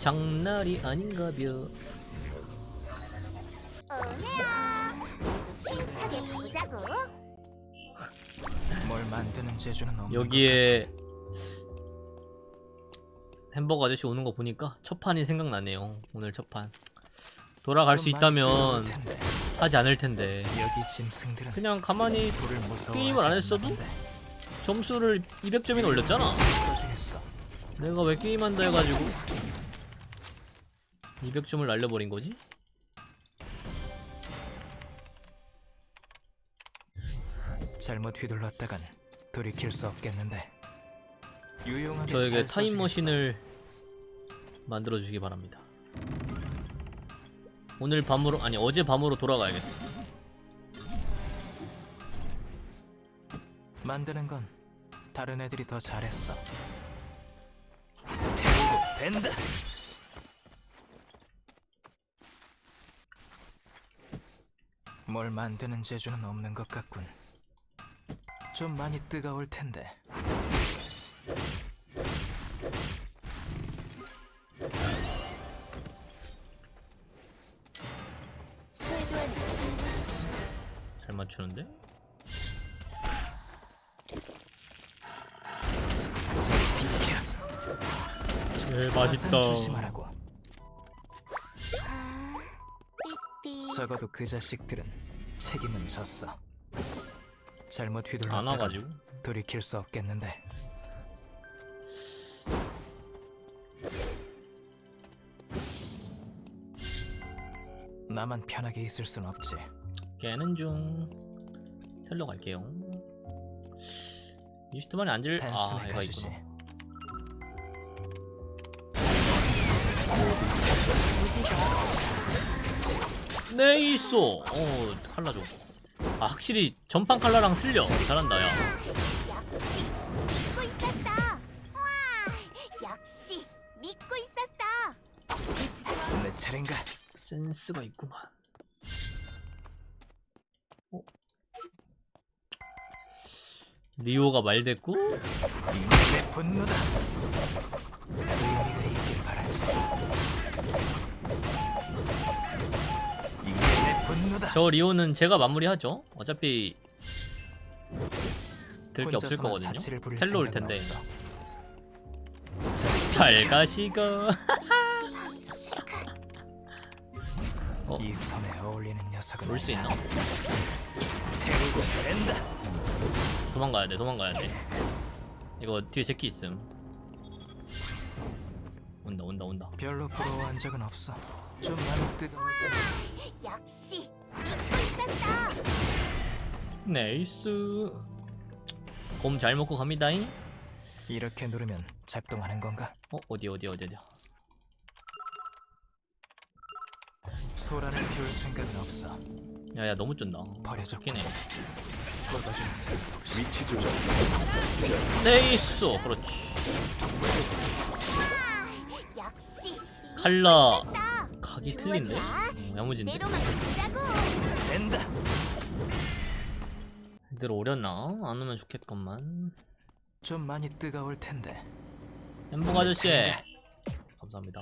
장날이 아닌가벼. 은혜야. 힘차게 보자고. 뭘 만드는 재주는 없는 여기에 햄버거 아저씨 오는 거 보니까 첫 판이 생각나네요. 오늘 첫판. 돌아갈 수 있다면 하지 않을 텐데. 여기 짐승들은 그냥 가만히 게임을 안 했어도? 점수를 200점이나 올렸잖아. 내가 왜 게임한다 해가지고 200점을 날려버린 거지? 잘못 휘둘렀다간 돌이킬 수 없겠는데. 유용하게 저에게 잘. 타임머신을 만들어주시기 바랍니다. 오늘 밤으로 아니 어제 밤으로 돌아가야겠어. 만드는 건 다른 애들이 더 잘했어. 태우고 벤다 뭘 만드는 재주는 없는 것 같군. 좀 많이 뜨거울 텐데. 친구 잘 맞추는데? 비켜. 제일 화상 조심하라 적어도 그 자식들은 책임은 졌어. 잘못 안 휘둘렀다가 와가지고? 돌이킬 수 없겠는데. 나만 편하게 있을 순 없지. 깨는 중. 텔러 갈게요. 이스트만이 앉을 아 단숨에 얘가 있구나 네 있어. 어 칼라 좋아 아 확실히 전판 칼라랑 틀려. 잘한다 야. 역시 믿고 있었어. 와 역시 믿고 있었어. 내 차례인가? 센스가 있구만. 어? 리오가 말됐고 내 분노다. 의미가 있길 바라지 저 리오는 제가 마무리하죠. 어차피 될 게 없을 거거든요. 텔로 올 텐데. 잘 가시고. 어? 이 섬에 어울리는 녀석은 올수 있나? 태우고 뺀다. 도망가야 돼 도망가야 돼. 이거 뒤에 제키 있음. 온다 온다 온다. 별로 부러워한 적은 없어. 좀 많이 뜨거울 텐데 역시 네이스. 곰 잘 먹고 갑니다잉. 이렇게 누르면 작동하는 건가? 어 어디 어디 어디 어디? 소란을 피울 생각은 없어. 야야 너무 쩐다. 버려줘. 해 쏟아주는 생각 없이 위치 조정 네이스! 그렇지. 와 역시. 칼라. 각이 틀린데? 좋 보자고. 뺀다. 애들 오렸나? 안 오면 좋겠건만. 좀 많이 뜨거울 텐데. 햄버거 아저씨! 감사합니다.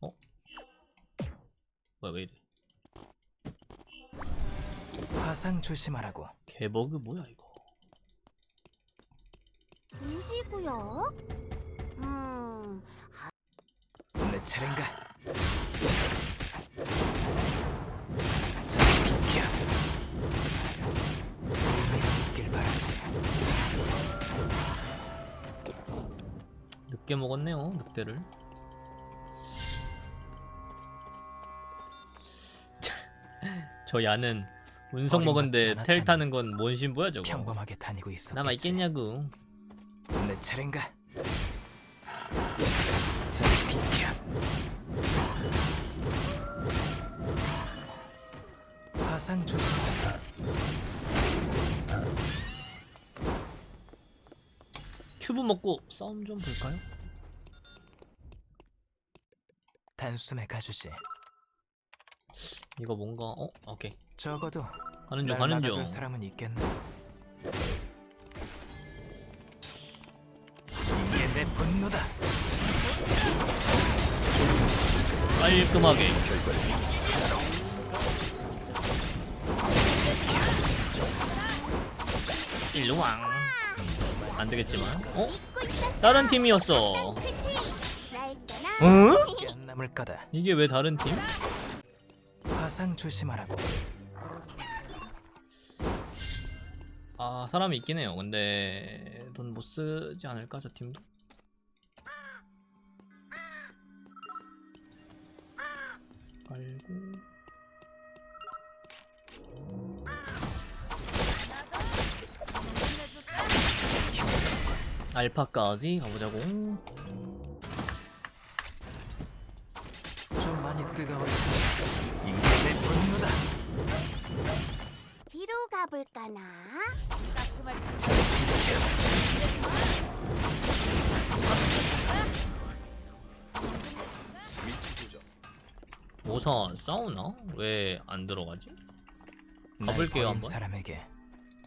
어? 뭐야 왜 이래? 화상 조심하라고. 개버그 뭐야 이거? 금지구역? 음. 내 차례인가? 늦게 먹었네요 늑대를. 저 야는 운석 먹은데. 텔 타는 건 뭔 신보야 저거? 평범하게 다니고 있어 남아 있겠냐고. 내 차례인가? 자 비켜. 화상 조심 큐브 먹고 싸움 좀 볼까요? 단숨에 가주지. 이거 뭔가 어? 오케이. 적어도 가는 중 날 가는 막아줄 중. 사람은 있겠네 이게 내 분노다. 깔끔하게. 일로 왕 안 되겠지만 어? 잊고 있었어. 다른 팀이었어. 응? 안 남을 거다. 이게 왜 다른 팀? 화상 조심하라고. 아 사람이 있긴 해요 근데 돈 못 쓰지 않을까 저 팀도? 깔고 알파까지 가보자고 좀 많이 텐데. 이게 내 분노다. 뒤로 가볼까나? 모사 싸우나? 왜 안 들어가지? 날 가볼게요, 버린 한번. 사람에게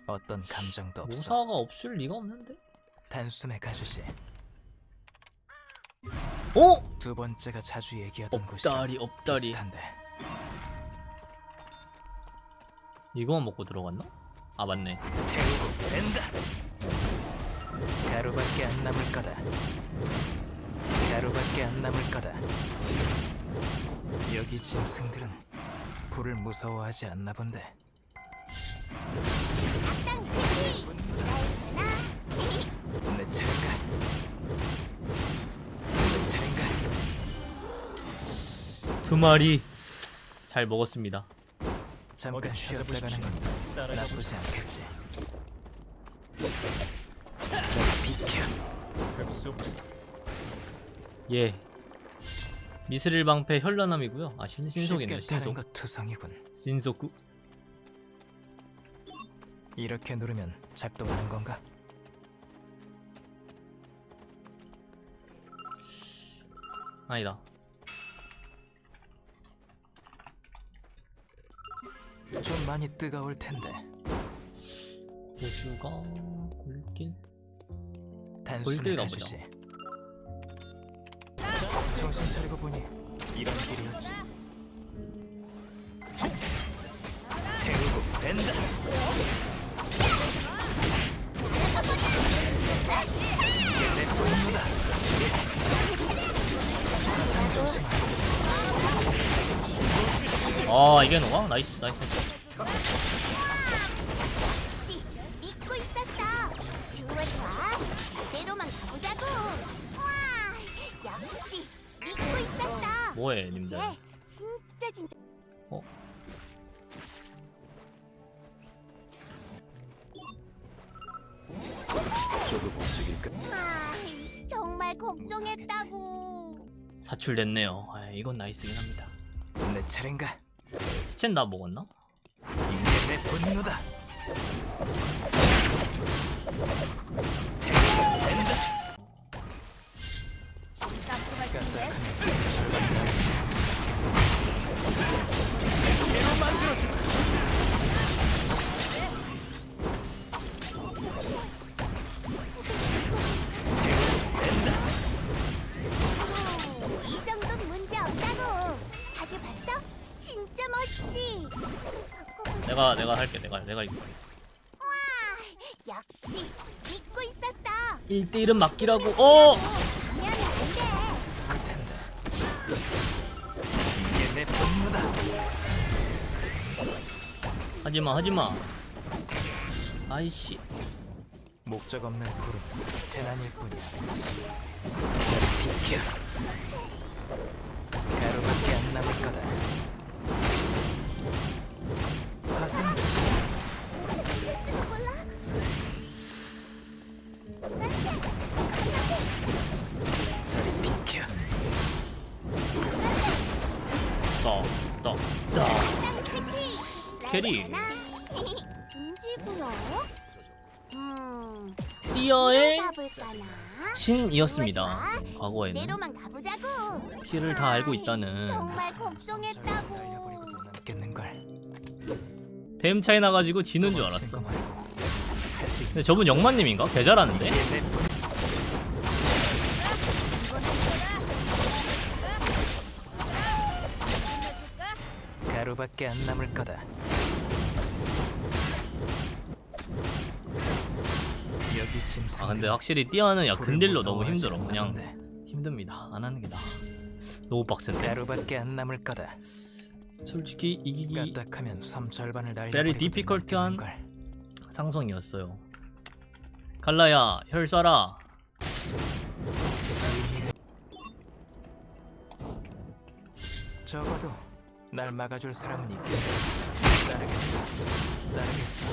어떤 감정도 없어. 모사가 없을 리가 없는데? 단숨에 가주지. 어? 두 번째가 자주 얘기하던 곳이 없다리 없다리 비슷한데. 이거만 먹고 들어갔나? 아 맞네 태우고 뺀다. 가루밖에 안 남을 거다. 가루밖에 안 남을 거다. 여기 짐승들은 불을 무서워하지 않나 본데. 악당 떠나. 내 두 마리 잘 먹었습니다. 잠깐 쉬었다 가는 건 나쁘지 않겠지. 저 비켜. 예. 미스릴 방패 현란함이고요. 아 신, 신속이네요 쉽게 타는 신속 것 투성이군. 신속구. 이렇게 누르면 작동하는 건가? 아니다 좀 많이 뜨거울 텐데. 단숨에 골길 가주지. 정신 차리고 보니 이런 길이었지. 태우고 뺀다. 아 이게 녹아? 나이스 나이스 씨, 믿고 있었어. 좋아 좋아. 이대로만 가보자고. 와, 역시 믿고 있었어. 뭐해 님들 이제 진짜 진짜. 어? 아, 정말 걱정했다고. 사출됐네요 아 이건 나이스긴 합니다 내 차례인가? 스첸 다 먹었나? 내 분노다. 내가 내가 할게 내가 내가 할게 와, 역시 믿고 있었어. 1대1은 맡기라고 어! 안 돼. 이게 내 분노다. 하지마 하지마 아이씨 목적 없는 구름 재난일 뿐이야. 저리 비켜. 가루밖에 안 남을 거다. 몰라. 저리 비켜. 떠 떠떠 그치? 캐리. 음, 띠어의? 신이었습니다 과거에는 내로만 가보자고. 키를 다 알고 있다는 정말 걱정했다고. 걸. 댐 차이 나가지고 지는 줄 알았어. 근데 저분 영만님인가? 개 잘하는데? 가루밖에 안 남을 거다. 여기 짐승. 아 근데 확실히 띠아는 야 근딜로 너무 힘들어 그냥 힘듭니다 안 하는 게 나아 너무 빡센데 가루밖에 안 남을 거다. 솔직히 이기기 까딱하면 섬 절반을 날려. Very difficult한 상성이었어요 갈라야 혈 쏴라 적어도 날 막아줄 사람은 있겠다. 따르겠어. 따르겠어.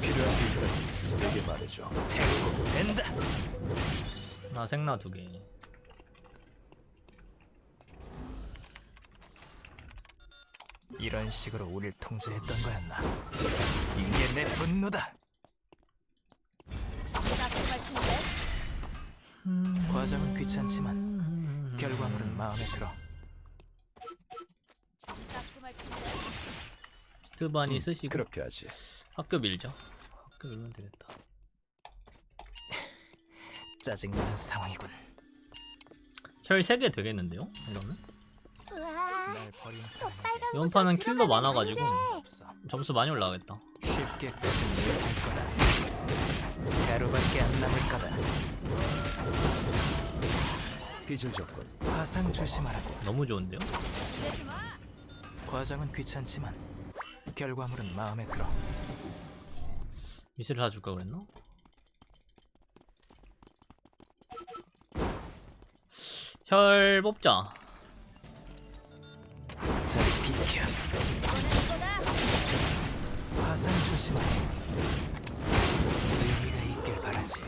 필요한 비결은 내게 말해줘. 된다. 나 생나 두 개 이런 식으로 우릴 통제했던 거였나? 이게 내 분노다. 과정은 귀찮지만 결과물은 마음에 들어. 트반이 쓰시고 그렇게 하지. 학교 밀죠 학교 밀면 되겠다 짜증나는 상황이군. 혈 3개 되겠는데요? 이러면? 판은 킬도 많아가지고. 점수 많이 올라가겠다 쉽게 끝은 못할 거다. 가루밖에 안 남을 거다. 빚을 졌군. 화상 조심하라고. 너무 좋은데요? 과정은 귀찮지만 결과물은 마음에 들어. 미스를 사줄까 그랬나? 혈 뽑자 비켜. 화상 조심하라고. 의미가 있길 바라지.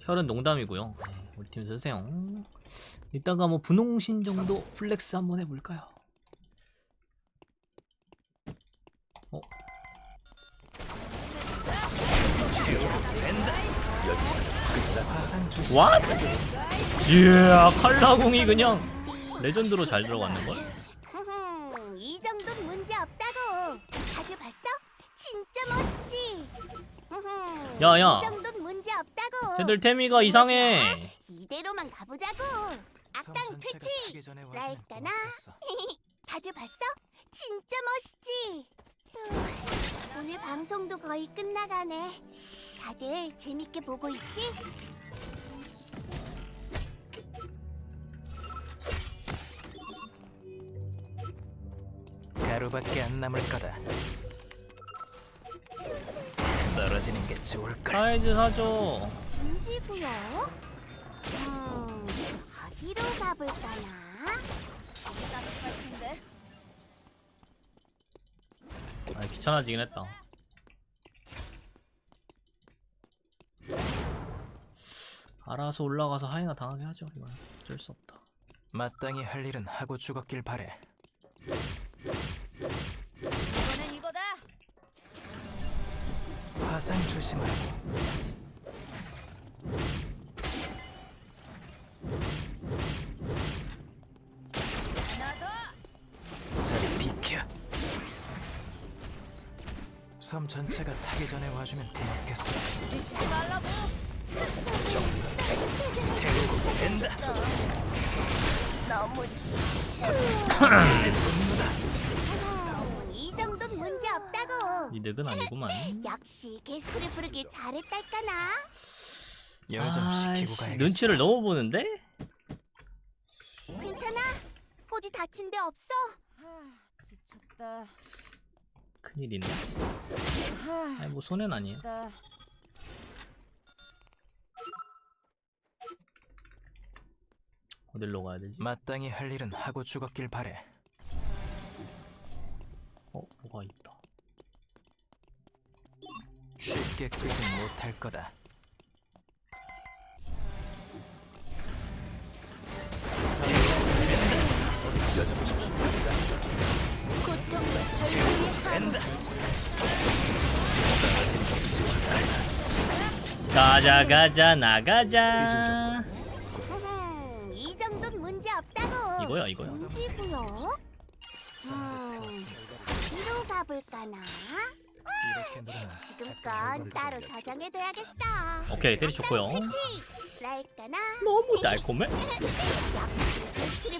혈은 농담이고요 네, 우리 팀 쓰세요 이따가 뭐 분홍신 정도 플렉스 한번 해볼까요? 어? 왓? 이야 칼라공이 그냥 레전드로 잘 들어갔는걸? 야, 야. 이 정도는 문제 없다고. 쟤들 태미가 이상해 이대로만 가보자고. 섬 악당 퇴치. 고맙겠어. 다들 봤어? 진짜 멋있지. 휴, 오늘 방송도 거의 끝나가네. 다들 재밌게 보고 있지? 가루밖에 안 남을 거다. 떨어지는 게 좋을 걸. 사이즈 사줘 금지구요? 음, 어디로 가볼까나? 아 귀찮아지긴 했다 알아서 올라가서 하이나 당하게 하죠 이건 어쩔 수 없다 마땅히 할 일은 하고 죽었길 바래. 화상 조심하라고. 저리 비켜. 섬 전체가 타기 전에 와주면 고맙겠어. 태우고 된다. 너무 내 분노다. 이득은 아니구만 역시 게스트를 부르길 잘했달까나. 열좀 시키고 아이씨, 가야겠어. 눈치를 너무 보는데? 괜찮아? 꼬지 다친 데 없어? 지쳤다. 큰일이네 하, 아니 뭐 손해는 아니에요 나 어딜로 가야 되지? 마땅히 할 일은 하고 죽었길 바래. 어 뭐가 있다 쉽게 끄진 못할 거다. 고통과 절망의. 가자 가자 나가자 음, 이 정도는 문제 없다고. 이거야 이거야 금지구요? 음, 어디로 가볼까나? 이렇게. 지금껏 따로 저장해둬야겠어. 오케이 때리 좋고요 그치? 너무 달콤해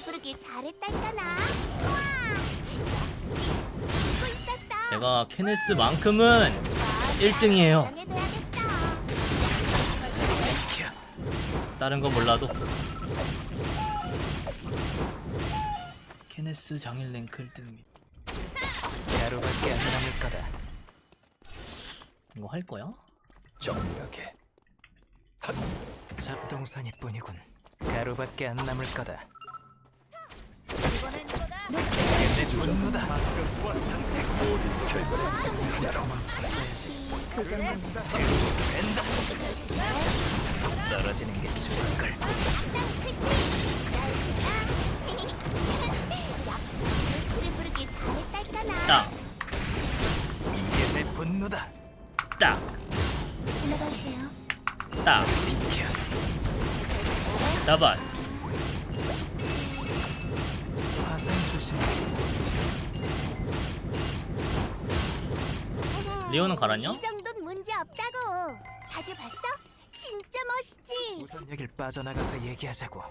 부르길 잘했달까나. 와, 역시 잊고 있었어. 제가 케네스만큼은 1등이에요 저장해둬야겠어. 다른 건 몰라도 케네스 장일 랭크 1등 가루밖에 안 남을 거다. 이거 할 거야? 정리하게. 잡동사니 뿐이군. 가루밖에 안 남을 거다. 이번엔 이거다. 내 분노다. 모든 결과는 멈췄어야지. 그 정도는 된다. 떨어지는 게 좋은 걸. 잘했달까나. 딱! 이게 내 분노다. 딱! 지나갈게요. 딱! 잡았어 화상 조심해. 리오는 가라냐? 이 정도는 문제 없다고. 다들 봤어? 진짜 멋있지. 우선 여길 빠져나가서 얘기하자고.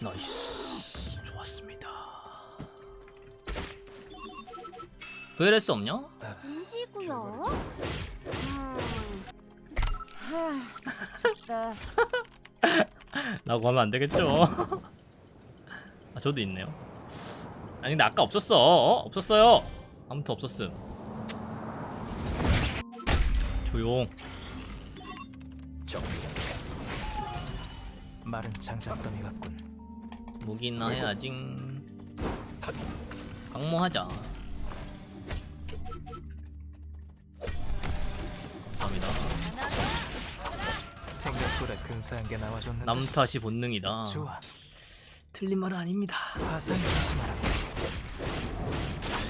나이스 좋았습니다 VLS 없냐? 문지고요. 음, 나 라고 하면 안 되겠죠 아 저도 있네요 아니 근데 아까 없었어 어? 없었어요 아무튼 없었음 조용. 말은 장작더미 같군. 무기나 해야지 강모하자 근사한 게 나와줬는데. 남 탓이 본능이다 좋아. 틀린 말은 아닙니다 화상 조심하라고.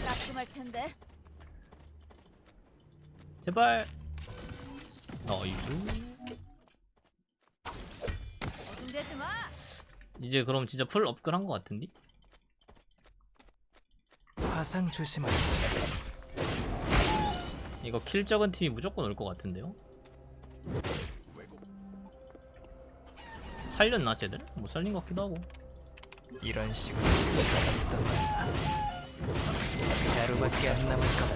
따끔할 텐데. 제발 어중대지 마. 이제 그럼 진짜 풀 업글 한것 같은데? 화상 조심하라고. 이거 킬 적은 팀이 무조건 올 것 같은데요? 살렸나 쟤들? 못 살린 것 같기도 하고 이런 식으로 있단 말이야. 가루밖에 안 남을 거다.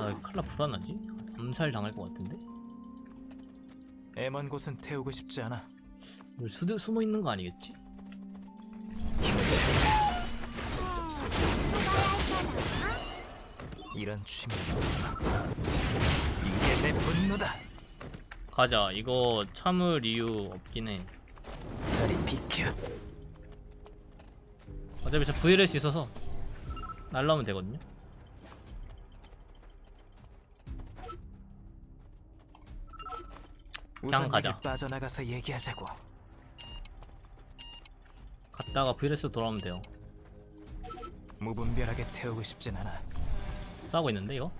아 칼라 불안하지? 암살 당할 것 같은데? 애먼 곳은 태우고 싶지 않아. 뭘 수드 숨어 있는 거 아니겠지? 이런 취미는 없어. 이게 내 분노다. 가자 이거 참을 이유 없긴 해 저리 비켜. 어차피 저 VLS 있어서 날라오면 되거든요 그냥 우선 가자. 빠져나가서 얘기하자고. 갔다가 VLS 돌아오면 돼요 무분별하게 태우고 싶진 않아. 싸우고 있는데 이거?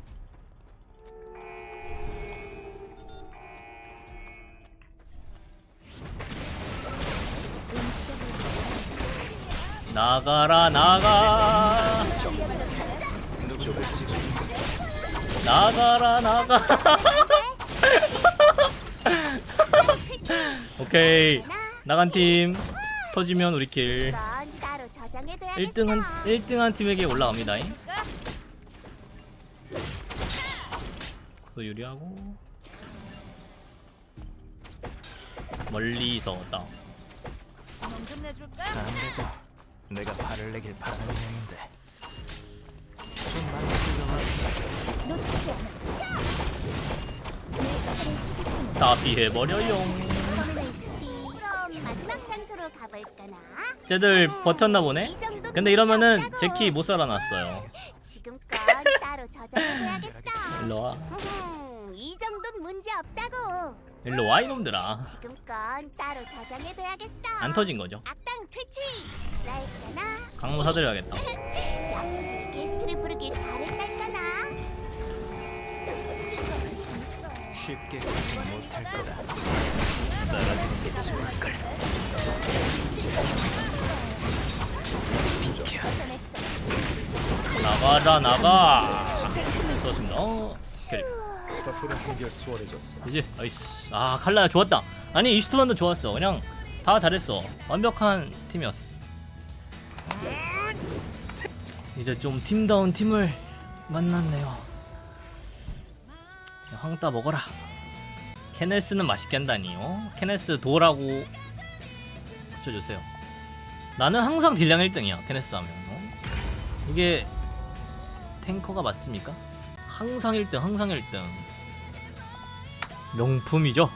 나가라 나가? 나가라 나가 오케이 나간 팀 터지면 우리 킬 이건 따로 저장해둬야겠어. 1등한 1등한 팀에게 올라갑니다. 또 유리하고 멀리서 다운. 몸좀 내줄까? 내가 발을 내길 바라는 모양인데. 좀 많이. 놓치지 않아. 다 피해버려요. 그럼 마지막 장소로 가볼까나? 쟤들 버텼나 보네. 근데 이러면은. 제키 못 살아났어요. 지금껏 따로 저장해둬야겠어. 일로 와. 음, 이 정도는 문제 없다고. 일로 와 이놈들아. 지금껏 따로 저장해둬야겠어. 안 터진 거죠? 악당 퇴치. 랄까나? 강모 사드려야겠다. 역시 게스트를 부르길 잘했달까나? 쉽게 가지 못할 거다. 떨어지는 게 좋을 걸. 비켜. 전했어. 나가라 나가 좋았습니다 어 캐리 사소한 공기가 수월해졌어. 이제 아이씨. 아 칼라 좋았다. 아니 이스트만도 좋았어. 그냥 다 잘했어. 완벽한 팀이었어. 이제 좀 팀다운 팀을 만났네요. 황따 먹어라. 케네스는 맛있게 한다니 어? 케네스 도라고 붙여주세요. 나는 항상 딜량 1등이야 케네스 하면. 어? 이게 탱커가 맞습니까? 항상 1등 항상 1등 명품이죠